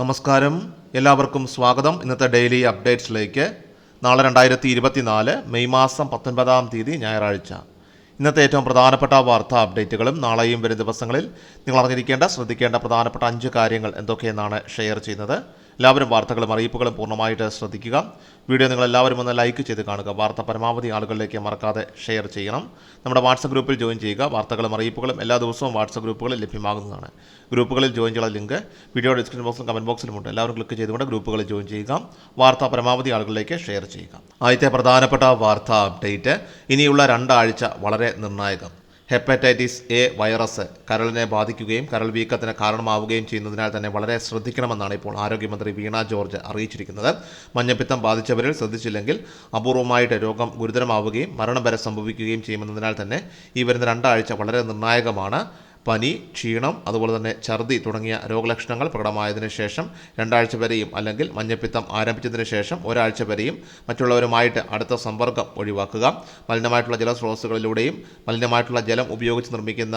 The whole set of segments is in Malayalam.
നമസ്കാരം. എല്ലാവർക്കും സ്വാഗതം. ഇന്നത്തെ ഡെയിലി അപ്ഡേറ്റ്സിലേക്ക്. നാളെ രണ്ടായിരത്തി ഇരുപത്തിനാല് മെയ് മാസം പത്തൊൻപതാം തീയതി ഞായറാഴ്ച. ഇന്നത്തെ ഏറ്റവും പ്രധാനപ്പെട്ട വാർത്താ അപ്ഡേറ്റുകളും നാളെയും വരും ദിവസങ്ങളിൽ നിങ്ങൾ അറിഞ്ഞിരിക്കേണ്ട ശ്രദ്ധിക്കേണ്ട പ്രധാനപ്പെട്ട അഞ്ച് കാര്യങ്ങൾ എന്തൊക്കെയെന്നാണ് ഷെയർ ചെയ്യുന്നത്. എല്ലാവരും വാർത്തകളും അറിയിപ്പുകളും പൂർണമായിട്ട് ശ്രദ്ധിക്കുക. വീഡിയോ നിങ്ങൾ എല്ലാവരും ഒന്ന് ലൈക്ക് ചെയ്ത് കാണുക. വാർത്ത പരമാവധി ആളുകളിലേക്ക് മറക്കാതെ ഷെയർ ചെയ്യണം. നമ്മുടെ വാട്സപ്പ് ഗ്രൂപ്പിൽ ജോയിൻ ചെയ്യുക. വാർത്തകളും അറിയിപ്പുകളും എല്ലാ ദിവസവും വാട്സപ്പ് ഗ്രൂപ്പുകളിൽ ലഭ്യമാകുന്നതാണ്. ഗ്രൂപ്പുകളിൽ ജോയിൻ ചെയ്യാനുള്ള ലിങ്ക് വീഡിയോ ഡിസ്ക്രിപ്ഷൻ ബോക്സിലും കമന്റ് ബോക്സിലുമുണ്ട് എല്ലാവരും ക്ലിക്ക് ചെയ്തുകൊണ്ട് ഗ്രൂപ്പുകളിൽ ജോയിൻ ചെയ്യുക. വാർത്ത പരമാവധി ആളുകളിലേക്ക് ഷെയർ ചെയ്യുക. ആദ്യത്തെ പ്രധാനപ്പെട്ട വാർത്താ അപ്ഡേറ്റ്. ഇനിയുള്ള രണ്ടാഴ്ച വളരെ നിർണായകം. ഹെപ്പറ്റൈറ്റിസ് എ വൈറസ് കരളിനെ ബാധിക്കുകയും കരൾ വീക്കത്തിന് കാരണമാവുകയും ചെയ്യുന്നതിനാൽ തന്നെ വളരെ ശ്രദ്ധിക്കണമെന്നാണ് ഇപ്പോൾ ആരോഗ്യമന്ത്രി വീണ ജോർജ് അറിയിച്ചിരിക്കുന്നത്. മഞ്ഞപ്പിത്തം ബാധിച്ചവരിൽ ശ്രദ്ധിച്ചില്ലെങ്കിൽ അപൂർവമായിട്ട് രോഗം ഗുരുതരമാവുകയും മരണം വരെ സംഭവിക്കുകയും ചെയ്യുമെന്നതിനാൽ തന്നെ ഈ വരുന്ന രണ്ടാഴ്ച വളരെ നിർണായകമാണ്. പനി ക്ഷീണം അതുപോലെ തന്നെ ഛർദി തുടങ്ങിയ രോഗലക്ഷണങ്ങൾ പ്രകടമായതിനു ശേഷം രണ്ടാഴ്ച വരെയും അല്ലെങ്കിൽ മഞ്ഞപ്പിത്തം ആരംഭിച്ചതിന് ശേഷം ഒരാഴ്ച വരെയും മറ്റുള്ളവരുമായിട്ട് അടുത്ത സമ്പർക്കം ഒഴിവാക്കുക. മലിനമായിട്ടുള്ള ജലസ്രോതസ്സുകളിലൂടെയും മലിനമായിട്ടുള്ള ജലം ഉപയോഗിച്ച് നിർമ്മിക്കുന്ന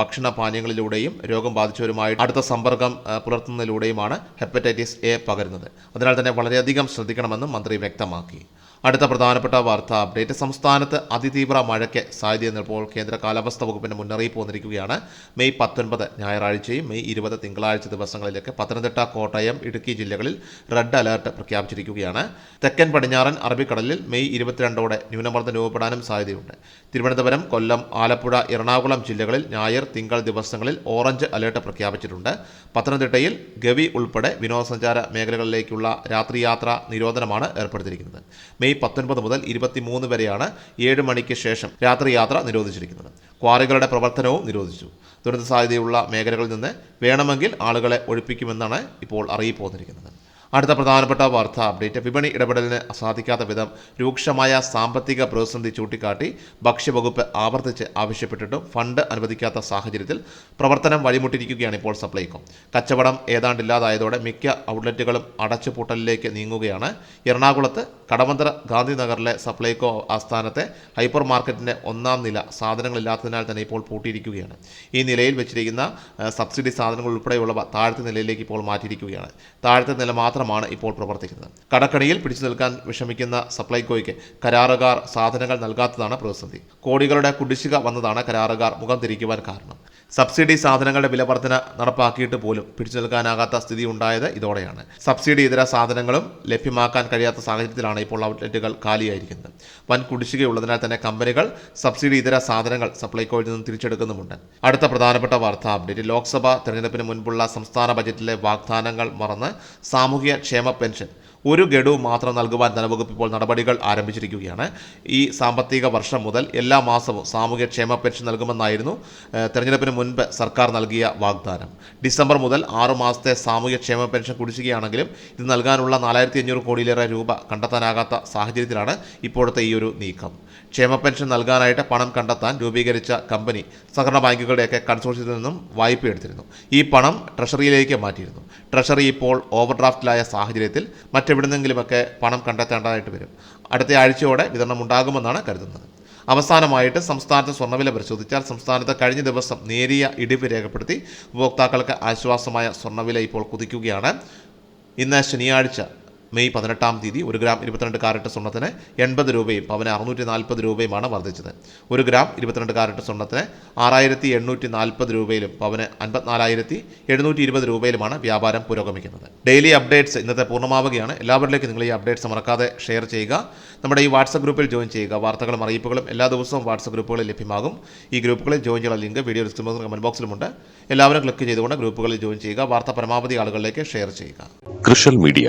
ഭക്ഷണ പാനീയങ്ങളിലൂടെയും രോഗം ബാധിച്ചവരുമായി അടുത്ത സമ്പർക്കം പുലർത്തുന്നതിലൂടെയുമാണ് ഹെപ്പറ്റൈറ്റിസ് എ പകരുന്നത്. അതിനാൽ തന്നെ വളരെയധികം ശ്രദ്ധിക്കണമെന്നും മന്ത്രി വ്യക്തമാക്കി. അടുത്ത പ്രധാനപ്പെട്ട വാർത്താ. അപ്ഡേറ്റ്. സംസ്ഥാനത്ത് അതിതീവ്ര മഴയ്ക്ക് സാധ്യത നിൽപ്പോൾ കേന്ദ്ര കാലാവസ്ഥാ വകുപ്പിന്റെ മുന്നറിയിപ്പ് വന്നിരിക്കുകയാണ്. മെയ് പത്തൊൻപത് ഞായറാഴ്ചയും മെയ് ഇരുപത് തിങ്കളാഴ്ച ദിവസങ്ങളിലേക്ക് പത്തനംതിട്ട കോട്ടയം ഇടുക്കി ജില്ലകളിൽ റെഡ് അലർട്ട് പ്രഖ്യാപിച്ചിരിക്കുകയാണ്. തെക്കൻ പടിഞ്ഞാറൻ അറബിക്കടലിൽ മെയ് ഇരുപത്തിരണ്ടോടെ ന്യൂനമർദ്ദം രൂപപ്പെടാനും സാധ്യതയുണ്ട്. തിരുവനന്തപുരം കൊല്ലം ആലപ്പുഴ എറണാകുളം ജില്ലകളിൽ ഞായർ തിങ്കൾ ദിവസങ്ങളിൽ ഓറഞ്ച് അലേർട്ട് പ്രഖ്യാപിച്ചിട്ടുണ്ട്. പത്തനംതിട്ടയിൽ ഗവി ഉൾപ്പെടെ വിനോദസഞ്ചാര മേഖലകളിലേക്കുള്ള രാത്രിയാത്ര നിരോധനമാണ് ഏർപ്പെടുത്തിയിരിക്കുന്നത്. മെയ് പത്തൊൻപത് മുതൽ ഇരുപത്തിമൂന്ന് വരെയാണ് ഏഴ് മണിക്ക് ശേഷം രാത്രി യാത്ര നിരോധിച്ചിരിക്കുന്നത്. ക്വാറികളുടെ പ്രവർത്തനവും നിരോധിച്ചു. ദുരന്ത സാധ്യതയുള്ള മേഖലകളിൽ നിന്ന് വേണമെങ്കിൽ ആളുകളെ ഒഴിപ്പിക്കുമെന്നാണ് ഇപ്പോൾ അറിയിപ്പ് വന്നിരിക്കുന്നത്. അടുത്ത പ്രധാനപ്പെട്ട വാർത്താ അപ്ഡേറ്റ് വിപണി ഇടപെടലിന് സാധിക്കാത്ത വിധം രൂക്ഷമായ സാമ്പത്തിക പ്രതിസന്ധി ചൂണ്ടിക്കാട്ടി ഭക്ഷ്യവകുപ്പ് ആവർത്തിച്ച് ആവശ്യപ്പെട്ടിട്ടും ഫണ്ട് അനുവദിക്കാത്ത സാഹചര്യത്തിൽ പ്രവർത്തനം വഴിമുട്ടിരിക്കുകയാണ് ഇപ്പോൾ സപ്ലൈകോ. കച്ചവടം ഏതാണ്ടില്ലാതായതോടെ മിക്ക ഔട്ട്ലെറ്റുകളും അടച്ചുപൂട്ടലിലേക്ക് നീങ്ങുകയാണ്. എറണാകുളത്ത് കടമന്തര ഗാന്ധിനഗറിലെ സപ്ലൈകോ ആസ്ഥാനത്തെ ഹൈപ്പർ മാർക്കറ്റിന്റെ ഒന്നാം നില സാധനങ്ങളില്ലാത്തതിനാൽ തന്നെ ഇപ്പോൾ പൂട്ടിയിരിക്കുകയാണ്. ഈ നിലയിൽ വെച്ചിരിക്കുന്ന സബ്സിഡി സാധനങ്ങൾ ഉൾപ്പെടെയുള്ളവ താഴത്തെ നിലയിലേക്ക് ഇപ്പോൾ മാറ്റിയിരിക്കുകയാണ്. താഴത്തെ നില മാത്രമാണ് ഇപ്പോൾ പ്രവർത്തിക്കുന്നത്. കടക്കണിയിൽ പിടിച്ചു നിൽക്കാൻ വിഷമിക്കുന്ന സപ്ലൈകോയ്ക്ക് കരാറുകാർ സാധനങ്ങൾ നൽകാത്തതാണ് പ്രതിസന്ധി. കോടികളുടെ കുടിശ്ശിക വന്നതാണ് കരാറുകാർ മുഖം തിരിക്കുവാൻ കാരണം. സബ്സിഡി സാധനങ്ങളുടെ വില നടപ്പാക്കിയിട്ട് പോലും പിടിച്ചു നിൽക്കാനാകാത്ത സ്ഥിതി ഉണ്ടായത് ഇതോടെയാണ്. സബ്സിഡി ഇതര സാധനങ്ങളും ലഭ്യമാക്കാൻ കഴിയാത്ത സാഹചര്യത്തിലാണ് ഇപ്പോൾ ഔട്ട്ലെറ്റുകൾ കാലിയായിരിക്കുന്നത്. വൻ കുടിശ്ശികയുള്ളതിനാൽ തന്നെ കമ്പനികൾ സബ്സിഡി ഇതര സാധനങ്ങൾ സപ്ലൈകോയിൽ നിന്നും തിരിച്ചെടുക്കുന്നുമുണ്ട്. അടുത്ത പ്രധാനപ്പെട്ട വാർത്താ അപ്ഡേറ്റ്. ലോക്സഭാ തെരഞ്ഞെടുപ്പിന് മുൻപുള്ള സംസ്ഥാന ബജറ്റിലെ വാഗ്ദാനങ്ങൾ മറന്ന് സാമൂഹ്യ ക്ഷേമ പെൻഷൻ ഒരു ഗഡു മാത്രം നൽകുവാൻ ധനവകുപ്പ് ഇപ്പോൾ നടപടികൾ ആരംഭിച്ചിരിക്കുകയാണ്. ഈ സാമ്പത്തിക വർഷം മുതൽ എല്ലാ മാസവും സാമൂഹ്യ ക്ഷേമ പെൻഷൻ നൽകുമെന്നായിരുന്നു തെരഞ്ഞെടുപ്പിന് മുൻപ് സർക്കാർ നൽകിയ വാഗ്ദാനം. ഡിസംബർ മുതൽ ആറു മാസത്തെ സാമൂഹ്യ ക്ഷേമ പെൻഷൻ കുടിശ്ശികയാണെങ്കിലും ഇത് നൽകാനുള്ള നാലായിരത്തി അഞ്ഞൂറ് കോടിയിലേറെ രൂപ കണ്ടെത്താനാകാത്ത സാഹചര്യത്തിലാണ് ഇപ്പോഴത്തെ ഈ ഒരു നീക്കം. ക്ഷേമ പെൻഷൻ നൽകാനായിട്ട് പണം കണ്ടെത്താൻ രൂപീകരിച്ച കമ്പനി സഹകരണ ബാങ്കുകളുടെയൊക്കെ കൺസോർഷ്യത്തിൽ നിന്നും വായ്പ എടുത്തിരുന്നു. ഈ പണം ട്രഷറിയിലേക്ക് മാറ്റിയിരുന്നു. ട്രഷറി ഇപ്പോൾ ഓവർഡ്രാഫ്റ്റിലായ സാഹചര്യത്തിൽ മറ്റെവിടുന്നെങ്കിലുമൊക്കെ പണം കണ്ടെത്തേണ്ടതായിട്ട് വരും. അടുത്ത ആഴ്ചയോടെ വിതരണം ഉണ്ടാകുമെന്നാണ് കരുതുന്നത്. അവസാനമായിട്ട് സംസ്ഥാനത്തെ സ്വർണവില പരിശോധിച്ചാൽ സംസ്ഥാനത്ത് കഴിഞ്ഞ ദിവസം നേരിയ ഇടിവ് രേഖപ്പെടുത്തി ഉപഭോക്താക്കൾക്ക് ആശ്വാസമായ സ്വർണവില ഇപ്പോൾ കുതിക്കുകയാണ്. ഇന്ന് ശനിയാഴ്ച മെയ് പതിനെട്ടാം തീയതി ഒരു ഗ്രാം ഇരുപത്തിരണ്ട് കാരറ്റ് സ്വർണത്തിന് എൺപത് രൂപയും പവന് അറുന്നൂറ്റി നാൽപ്പത് രൂപയുമാണ് വർദ്ധിച്ചത്. ഒരു ഗ്രാം ഇരുപത്തിരണ്ട് കാരറ്റ് സ്വർണത്തിന് ആറായിരത്തി എണ്ണൂറ്റി നാൽപ്പത് രൂപയിലും പവന് അൻപത്തിനാലായിരത്തി എഴുന്നൂറ്റി ഇരുപത് രൂപയിലുമാണ് വ്യാപാരം പുരോഗമിക്കുന്നത്. ഡെയിലി അപ്ഡേറ്റ്സ് ഇന്നത്തെ പൂർണമാവുകയാണ്. എല്ലാവരിലേക്കും നിങ്ങൾ ഈ അപ്ഡേറ്റ്സ് മറക്കാതെ ഷെയർ ചെയ്യുക. നമ്മുടെ ഈ വാട്സപ്പ് ഗ്രൂപ്പിൽ ജോയിൻ ചെയ്യുക. വാർത്തകളും അറിയിപ്പുകളും എല്ലാ ദിവസവും വാട്സപ്പ് ഗ്രൂപ്പുകളിൽ ലഭ്യമാകും. ഈ ഗ്രൂപ്പുകളിൽ ജോയിൻ ചെയ്യാനുള്ള ലിങ്ക് വീഡിയോ ഡിസ്ക്രിപ്ഷൻ കമന്റ് ബോക്സിലുമുണ്ട് എല്ലാവരും ക്ലിക്ക് ചെയ്തുകൊണ്ട് ഗ്രൂപ്പുകളിൽ ജോയിൻ ചെയ്യുക. വാർത്ത പരമാവധി ആളുകളിലേക്ക് ഷെയർ ചെയ്യുക. കൃഷൽ മീഡിയ